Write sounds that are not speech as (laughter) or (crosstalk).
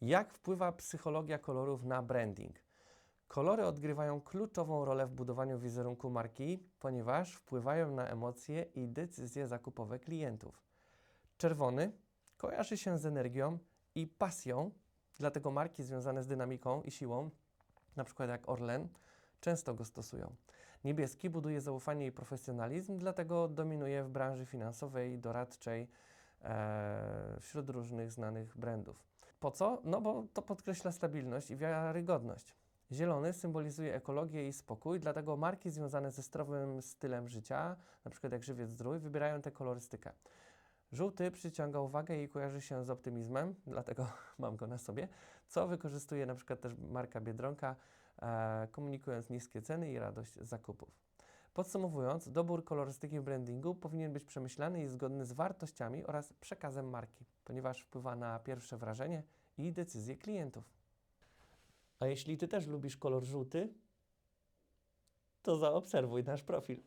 Jak wpływa psychologia kolorów na branding? Kolory odgrywają kluczową rolę w budowaniu wizerunku marki, ponieważ wpływają na emocje i decyzje zakupowe klientów. Czerwony kojarzy się z energią i pasją, dlatego marki związane z dynamiką i siłą, przykład jak Orlen, często go stosują. Niebieski buduje zaufanie i profesjonalizm, dlatego dominuje w branży finansowej, doradczej, e, wśród różnych znanych brandów. Po co? No bo to podkreśla stabilność i wiarygodność. Zielony symbolizuje ekologię i spokój, dlatego marki związane ze zdrowym stylem życia, przykład jak Żywiec Zdrój, wybierają tę kolorystykę. Żółty przyciąga uwagę i kojarzy się z optymizmem, dlatego (laughs) mam go na sobie, co wykorzystuje przykład też marka Biedronka, e, komunikując niskie ceny i radość zakupów. Podsumowując, dobór kolorystyki w brandingu powinien być przemyślany i zgodny z wartościami oraz przekazem marki, ponieważ wpływa na pierwsze wrażenie i decyzje klientów. A jeśli Ty też lubisz kolor żółty, to zaobserwuj nasz profil.